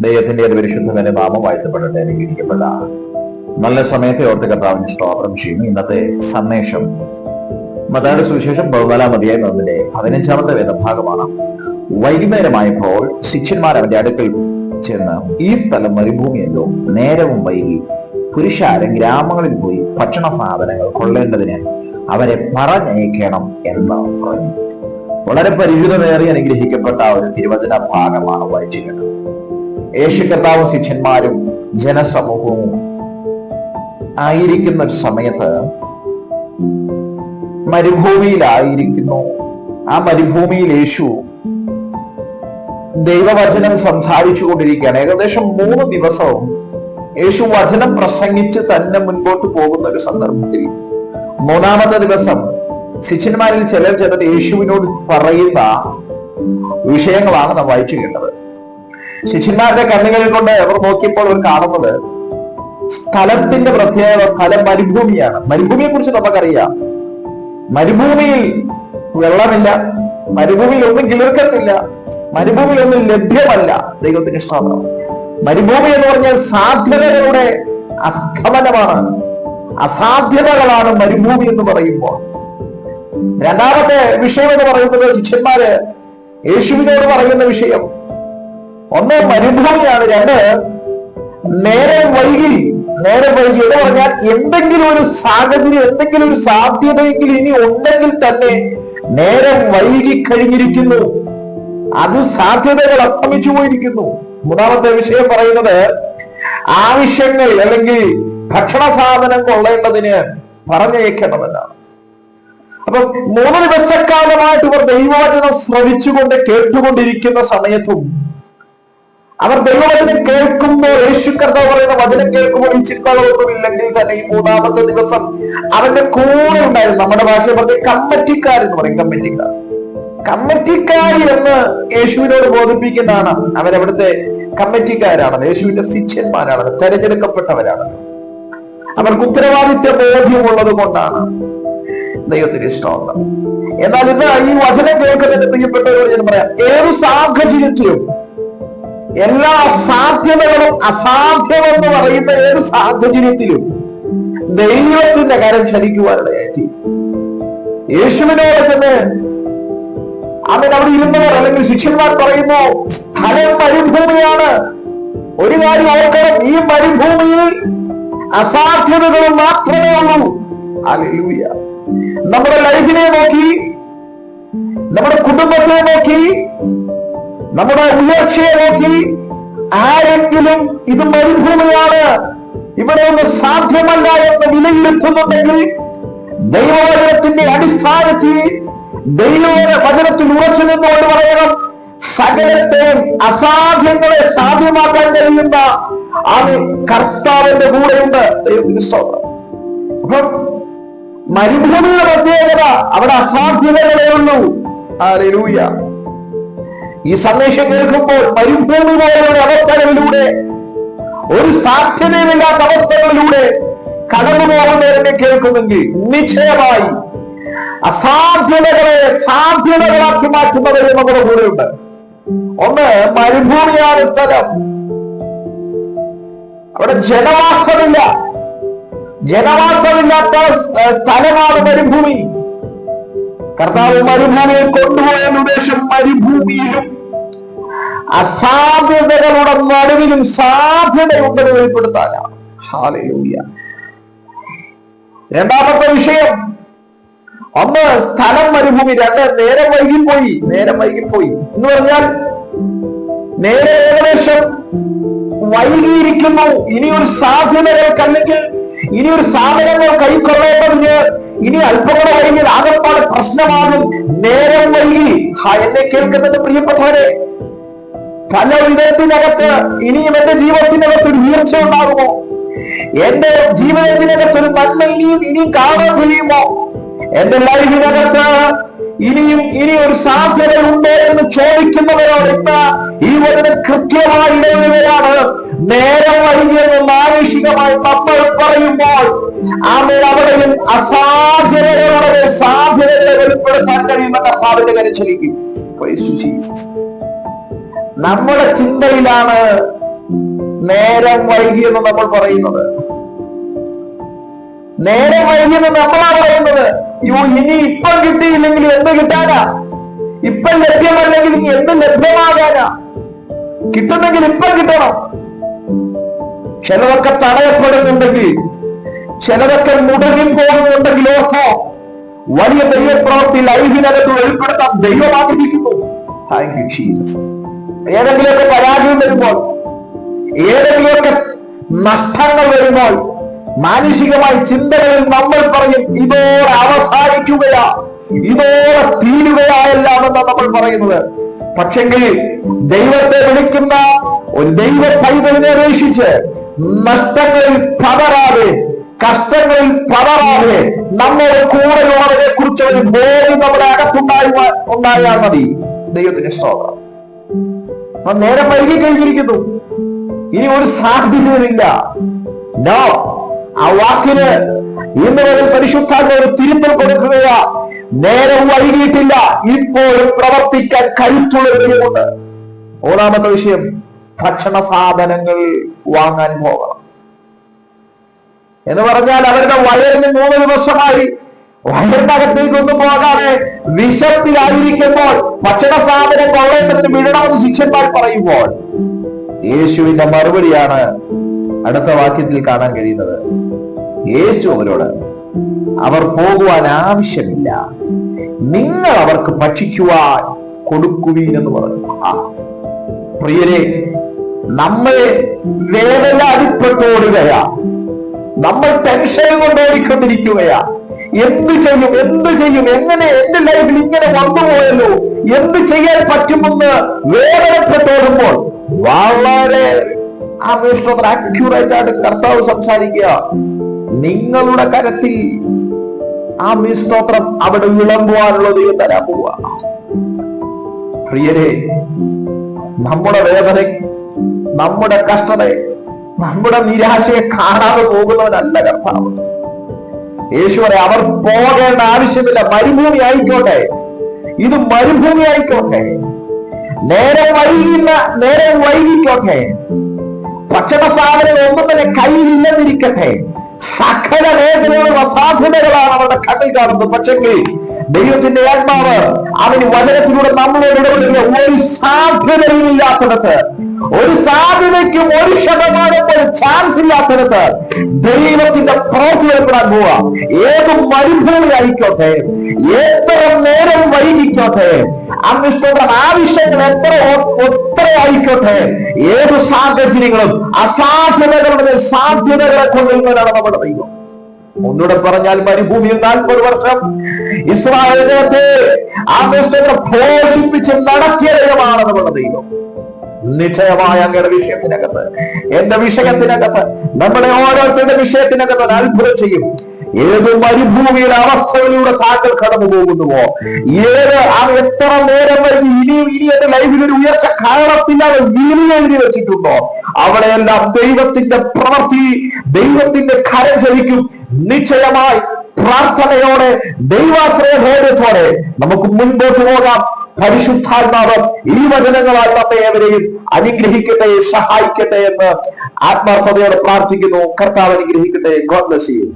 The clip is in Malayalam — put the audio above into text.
ദൈവത്തിന്റെ ഒരു പരിശുദ്ധന്റെ നാമം വാഴ്ത്തപ്പെടട്ടെ അനുഗ്രഹിക്കപ്പെട്ട നല്ല സമയത്തെ ഓർത്ത് കർത്താവിന് സ്തോത്രം ചെയ്യുന്നു. ഇന്നത്തെ സന്ദേശം. മതായുടെ സുവിശേഷം പതിനാലാം അധ്യായം ഒന്നിന്റെ പതിനഞ്ചാമത്തെ വേദഭാഗമാണ്. വൈകുന്നേരമായപ്പോൾ ശിഷ്യന്മാർ അവന്റെ അടുക്കൽ ചെന്ന് ഈ സ്ഥലം മരുഭൂമിയല്ലോ നേരവും വൈകി. പുരുഷാരം ഗ്രാമങ്ങളിൽ പോയി ഭക്ഷണ സാധനങ്ങൾ കൊള്ളേണ്ടതിന് അവരെ പറഞ്ഞയക്കണം എന്ന് പറഞ്ഞു. വളരെ പരിചിതമേറി അനുഗ്രഹിക്കപ്പെട്ട ഒരു തിരുവചന ഭാഗമാണ് വായിച്ചിട്ടുള്ളത് യേശു കർത്താവും ശിഷ്യന്മാരും ജനസമൂഹവും ആയിരിക്കുന്ന ഒരു സമയത്ത് മരുഭൂമിയിലായിരിക്കുന്നു. ആ മരുഭൂമിയിൽ യേശു ദൈവവചനം സംസാരിച്ചു കൊണ്ടിരിക്കുകയാണ് ഏകദേശം മൂന്ന് ദിവസവും യേശു വചനം പ്രസംഗിച്ച് തന്നെ മുൻപോട്ട് പോകുന്ന ഒരു സന്ദർഭത്തിൽ മൂന്നാമത്തെ ദിവസം ശിഷ്യന്മാരിൽ ചിലർ ചിലർ യേശുവിനോട് പറയുന്ന വിഷയങ്ങളാണ് നാം വായിച്ചു കേട്ടത്. ശിഷ്യന്മാരുടെ കണ്ണുകളിൽ കൊണ്ട് അവർ നോക്കിയപ്പോൾ അവർ കാണുന്നത് സ്ഥലത്തിന്റെ പ്രത്യേകത സ്ഥലം മരുഭൂമിയാണ്. മരുഭൂമിയെ കുറിച്ച് നമുക്കറിയാം. മരുഭൂമിയിൽ വെള്ളമില്ല മരുഭൂമിയിൽ ഒന്നും കിളിർക്കത്തില്ല മരുഭൂമിയിൽ ഒന്നും ലഭ്യമല്ല ദൈവത്തിന് സ്തോത്രം. മരുഭൂമി എന്ന് പറഞ്ഞാൽ സാധ്യതകളുടെ അസ്തമനമാണ് അസാധ്യതകളാണ് മരുഭൂമി എന്ന് പറയുമ്പോൾ. രണ്ടാമത്തെ വിഷയം എന്ന് പറയുന്നത് ശിഷ്യന്മാര് യേശുവിനോട് പറയുന്ന വിഷയം. ഒന്ന് മരുഭൂമിയാണ്. രണ്ട് നേരെ വൈകി നേരെ വൈകി എന്ന് പറഞ്ഞാൽ എന്തെങ്കിലും ഒരു സാഹചര്യം എന്തെങ്കിലും ഒരു സാധ്യതയെങ്കിലും ഇനി ഉണ്ടെങ്കിൽ തന്നെ നേരം വൈകി കഴിഞ്ഞിരിക്കുന്നു. അത് സാധ്യതകൾ അസ്തമിച്ചു പോയിരിക്കുന്നു. മൂന്നാമത്തെ വിഷയം പറയുന്നത് ആവശ്യങ്ങൾ അല്ലെങ്കിൽ ഭക്ഷണ സാധനം കൊള്ളേണ്ടതിന് പറഞ്ഞയക്കണമെന്നാണ് അപ്പൊ മൂന്ന് ദിവസക്കാലമായിട്ട് ഇവർ ദൈവവചനം ശ്രവിച്ചുകൊണ്ട് കേട്ടുകൊണ്ടിരിക്കുന്ന സമയത്തും അവർ ദൈവവചനം കേൾക്കുമ്പോൾ യേശു കർത്താവ് പറയുന്ന വചനം കേൾക്കുമ്പോൾ ഈ ചിന്തകളൊന്നും ഇല്ലെങ്കിൽ തന്നെ ഈ മൂന്നാമത്തെ ദിവസം അവന്റെ കൂടെ ഉണ്ടായിരുന്നു. നമ്മുടെ ഭാഷയിൽ പറഞ്ഞ കമ്മറ്റിക്കാരെന്ന് പറയും കമ്മറ്റിക്കാർ. കമ്മറ്റിക്കാരി എന്ന് യേശുവിനോട് ബോധിപ്പിക്കുന്നതാണ്. അവരവിടുത്തെ കമ്മറ്റിക്കാരാണ് യേശുവിന്റെ ശിഷ്യന്മാരാണ് തെരഞ്ഞെടുക്കപ്പെട്ടവരാണ്. അവർക്ക് ഉത്തരവാദിത്വ ബോധ്യമുള്ളത് കൊണ്ടാണ് ദൈവത്തിന് ഇഷ്ടമുള്ളത് എന്നാൽ ഇന്ന് ഈ വചനം കേൾക്കുന്നതിന് പ്രിയപ്പെട്ടവരോട് ഞാൻ പറയാം ഏത് സാഹചര്യത്തിലും എല്ലാ സാധ്യതകളും അസാധ്യമെന്ന് പറയുന്ന ഏത് സാഹചര്യത്തിലും ദൈവത്തിന്റെ കാര്യം ചലിക്കുവാനിടയായി യേശുവിനോട് തന്നെ അവൻ അവിടെ ഇരുന്നവർ അല്ലെങ്കിൽ ശിഷ്യന്മാർ പറയുന്നു സ്ഥലം മരുഭൂമിയാണ് ഒരു കാര്യം ഓർക്കണം ഈ മരുഭൂമിയിൽ അസാധ്യതകൾ മാത്രമേ ഉള്ളൂ. അലൂയ നമ്മുടെ ലൈഫിനെ നോക്കി നമ്മുടെ കുടുംബത്തെ നോക്കി നമ്മുടെ ഉയർച്ചയെ നോക്കി ആരെങ്കിലും ഇത് മരുഭൂമിയാണ് ഇവിടെ ഒന്നും സാധ്യമല്ല എന്ന് വിലയിരുത്തുന്നുണ്ടെങ്കിൽ ദൈവവചനത്തിന്റെ അടിസ്ഥാനത്തിൽ ദൈവവചന വചനത്തിൽ ഉറച്ചു നിന്നുകൊണ്ട് പറയണം. സകലത്തെ അസാധ്യങ്ങളെ സാധ്യമാക്കാൻ കഴിയുന്ന അത് കർത്താവിന്റെ കൂടെയുണ്ട്. അപ്പം മരുഭൂമിയുടെ പ്രത്യേകത അവിടെ അസാധ്യതകളേ ഉള്ളൂ. ഹല്ലേലൂയ. ഈ സന്ദേശം കേൾക്കുമ്പോൾ മരുഭൂമി പോലുള്ള അവസ്ഥകളിലൂടെ ഒരു സാധ്യതയുമില്ലാത്ത അവസ്ഥകളിലൂടെ കടന്നു പോകുന്നവരെ കേൾക്കുമെങ്കിൽ നിശ്ചയമായി അസാധ്യതകളെ സാധ്യതകളാക്കി മാറ്റുന്നവരെ നമ്മുടെ കൂടെയുണ്ട്. ഒന്ന് മരുഭൂമിയാണ് സ്ഥലം. അവിടെ ജനവാസമില്ല. ജനവാസമില്ലാത്ത സ്ഥലമാണ് മരുഭൂമി. കർത്താവ് മരുഭൂമിയിൽ കൊണ്ടുപോയ ഉദ്ദേശം മരുഭൂമിയിലും അസാധ്യതകളുടെ നടുവിലും സാധ്യതയുണ്ടെന്ന് വെളിപ്പെടുത്താനാണ്. രണ്ടാമത്തെ വിഷയം ഒന്ന് സ്ഥലം മരുഭൂമി രണ്ട് നേരം വൈകിപ്പോയി നേരം വൈകിപ്പോയി. എന്ന് പറഞ്ഞാൽ നേരെ ഏകദേശം വൈകിയിരിക്കുന്നു. ഇനി ഒരു സാധ്യതകൾക്ക് അല്ലെങ്കിൽ ഇനി ഒരു സാധനങ്ങൾ കൈക്കൊള്ളേണ്ടതിന് ഇനി അല്പം കൂടെ ആകപ്പാട് പ്രശ്നമാകും. നേരം വൈകി. എന്നെ കേൾക്കുന്നത് പ്രിയപ്പെട്ടവരെ പല വിധത്തിനകത്ത് ഇനിയും എന്റെ ജീവിതത്തിനകത്ത് ഒരു വീഴ്ച ഉണ്ടാകുമോ? എന്റെ ജീവിതത്തിനകത്ത് ഒരു നന്മ ഇനിയും ഇനിയും കാണാൻ കഴിയുമോ? എന്റെ ലൈഫിനകത്ത് ഇനിയും ഇനി ഒരു സാധ്യത ഉണ്ടോ എന്ന് ചോദിക്കുന്നവരോട് ഈ വചനം കൃത്യമായി ഇടവരികയാണ് നേരം വൈകിയെന്ന് മാനുഷികമായി നമ്മൾ പറയുമ്പോൾ ആമേൻ അവിടെയും അസാധ്യതകളുടെ സാധ്യതകളെ വെളിപ്പെടുത്താൻ കഴിയുന്ന കർത്താവിന്റെ കരച്ചലിക്കും നമ്മുടെ ചിന്തയിലാണ് നേരം വൈകിയെന്ന് നമ്മൾ പറയുന്നത്. നേരം വൈകിയെന്ന് നമ്മളാ പറയുന്നത്. യോ ഇനി ഇപ്പം കിട്ടിയില്ലെങ്കിൽ എന്ത് കിട്ടാനാ? ഇപ്പം ലഭ്യമല്ലെങ്കിൽ ഇനി എന്ത് ലഭ്യമാകാനാ? കിട്ടുന്നെങ്കിൽ ഇപ്പം കിട്ടണം. ചിലതൊക്കെ തടയപ്പെടുന്നുണ്ടെങ്കിൽ ചിലതൊക്കെ മുടങ്ങി പോകുന്നുണ്ടെങ്കിൽ ഓർത്തോ വലിയ ദൈവപ്രവൃത്തി ലൈഫിനകത്ത് വെളിപ്പെടുത്താൻ ദൈവം ആഗ്രഹിക്കുന്നു ജീസസ് ഏതെങ്കിലുമൊക്കെ പരാജയം വരുമ്പോൾ ഏതെങ്കിലുമൊക്കെ നഷ്ടങ്ങൾ വരുമ്പോൾ മാനുഷികമായ ചിന്തകളിൽ നമ്മൾ പറയും ഇതോടെ അവസാനിക്കുകയാ ഇതോടെ തീരുകയായെല്ലാമെന്നാണ് നമ്മൾ പറയുന്നത്. പക്ഷെങ്കിൽ ദൈവത്തെ വിളിക്കുന്ന ഒരു ദൈവ പൈതലിനെ അപേക്ഷിച്ച് നഷ്ടങ്ങളിൽ പതറാതെ കഷ്ടങ്ങളിൽ പതറാതെ നമ്മുടെ കൂടെയുള്ളവരെ കുറിച്ച് ഒരു ബോധം നമ്മുടെ അകത്തുണ്ടായി ഉണ്ടായാൽ മതി. ദൈവത്തിന്റെ സ്തോത്രം. നേരെ വൈകി കഴിഞ്ഞിരിക്കുന്നു. ഇനി ഒരു സാധ്യതയില്ല ആ വാക്കിന് ഇന്ന് മുതൽ പരിശുദ്ധാത്മ ഒരു തിരുത്തൽ കൊടുക്കുകയാ. നേരം വൈകിയിട്ടില്ല. ഇപ്പോഴും പ്രവർത്തിക്കാൻ കരുത്തുള്ളവരുമുണ്ട് മൂന്നാമത്തെ വിഷയം ഭക്ഷണ സാധനങ്ങൾ വാങ്ങാൻ പോകണം. എന്ന് പറഞ്ഞാൽ അവരുടെ വയറിന് മൂന്ന് ദിവസമായി വയറിനകത്തേക്കൊന്നും പോകാതെ വിശപ്പിലായിരിക്കുമ്പോൾ ഭക്ഷണ സാധനം കൊള്ളേണ്ടതിന് വിടണമെന്ന് ശിഷ്യന്മാർ പറയുമ്പോൾ യേശുവിന്റെ മറുപടിയാണ് അടുത്ത വാക്യത്തിൽ കാണാൻ കഴിയുന്നത് യേശു അവരോട് അവർ പോകുവാൻ ആവശ്യമില്ല. നിങ്ങൾ അവർക്ക് ഭക്ഷിക്കുവാൻ കൊടുക്കുവീൻ എന്ന് പറഞ്ഞു. പ്രിയരെ നമ്മളെ വേദന അടിപ്പെട്ടോടുകയാ നമ്മൾ ടെൻഷൻ കൊണ്ട് ഓടിക്കൊണ്ടിരിക്കുകയാ എന്ത് ചെയ്യും എന്ത് ചെയ്യും എങ്ങനെ എന്റെ ലൈഫിൽ ഇങ്ങനെ വന്നുപോയല്ലോ എന്ത് ചെയ്യാൻ പറ്റുമെന്ന് വേദനപ്പെട്ടോടുമ്പോൾ വളരെ ആവേശത്തോടെ അക്യൂറേറ്റ് ആയിട്ട് കർത്താവ് സംസാരിക്കുക. നിങ്ങളുടെ കരത്തിൽ ആ മിസ്തോത്രം അവിടെ വിളമ്പുവാനുള്ള ദൈവം തരാൻ പോവുക. പ്രിയരെ നമ്മുടെ വേദന നമ്മുടെ കഷ്ടത നമ്മുടെ നിരാശയെ കാണാതെ പോകുന്നവനല്ല കർത്താവ്. യേശുവരെ അവർ പോകേണ്ട ആവശ്യമില്ല മരുഭൂമി ആയിക്കോട്ടെ. ഇത് മരുഭൂമി ആയിക്കോട്ടെ. നേരെ വൈകുന്ന നേരെ വൈകിക്കോട്ടെ. ഭക്ഷണ സാധനങ്ങൾ ഒന്നും തന്നെ കയ്യിലില്ലെന്നിരിക്കട്ടെ സകല വേദനകളും അസാധ്യതകളാണ് അവരുടെ കണ്ണിൽ കാണുന്നത്. പക്ഷെങ്കിൽ ദൈവത്തിന്റെ ആത്മാവ് അവന് വചനത്തിലൂടെ നമ്മളോട് ഇടപെടുക ഒരു സാധ്യതയും ഇല്ലാത്തടത്ത് ഒരു സാധ്യതയ്ക്കും ഒരു ശതമാനം ഒരു ചാൻസ് ഇല്ലാത്തടത്ത് ദൈവത്തിന്റെ പ്രവൃത്തി ഏർപ്പെടാൻ പോവാ. ഏത് മരുഭൂമി ആയിക്കോട്ടെ എത്ര നേരം വൈകിക്കോട്ടെ അന്നിഷ്ടം ആവശ്യങ്ങൾ എത്ര എത്ര ആയിക്കോട്ടെ. ഏത് സാഹചര്യങ്ങളും അസാധ്യതകളുടെ സാധ്യതകളെ കൊണ്ടുവരുന്നവരാണ് നമ്മുടെ ദൈവം. ഒന്നുകൂടെ പറഞ്ഞാൽ മരുഭൂമിയിൽ നാൽപ്പത് വർഷം ഇസ്രായേലത്തെ ആ പോഷിപ്പിച്ച് നടത്തിയ ദൈവമാണ് നമ്മുടെ ദൈവം. നിശ്ചയമായ അങ്ങയുടെ വിഷയത്തിനകത്ത്. എന്റെ വിഷയത്തിനകത്ത് നമ്മുടെ ഓരോരുത്തരുടെ വിഷയത്തിനകത്ത് അത്ഭുതം ചെയ്യും. ഏത് മരുഭൂമിയുടെ അവസ്ഥയിലൂടെ താങ്കൾ കടന്നു പോകുന്നുവോ? ഏത് ആ എത്ര നേരം വരെ ഇനിയും ഇനി എന്റെ ലൈഫിൽ ഒരു ഉയർച്ച കാണത്തില്ലാതെ വീണി എഴുതി വെച്ചിട്ടുണ്ടോ? അവിടെയെല്ലാം ദൈവത്തിന്റെ പ്രവൃത്തി ദൈവത്തിന്റെ കരം ചലിക്കും. നിശ്ചയമായി പ്രാർത്ഥനയോടെ ദൈവാശ്രയഭേദത്തോടെ നമുക്ക് മുൻപോട്ട് പോകാം. പരിശുദ്ധാത്മാവ് ഈ വചനങ്ങളാൽ നമ്മെ ഏവരെയും അനുഗ്രഹിക്കട്ടെ സഹായിക്കട്ടെ എന്ന് ആത്മാർത്ഥതയോടെ പ്രാർത്ഥിക്കുന്നു. കർത്താവ് അനുഗ്രഹിക്കട്ടെ. God bless you.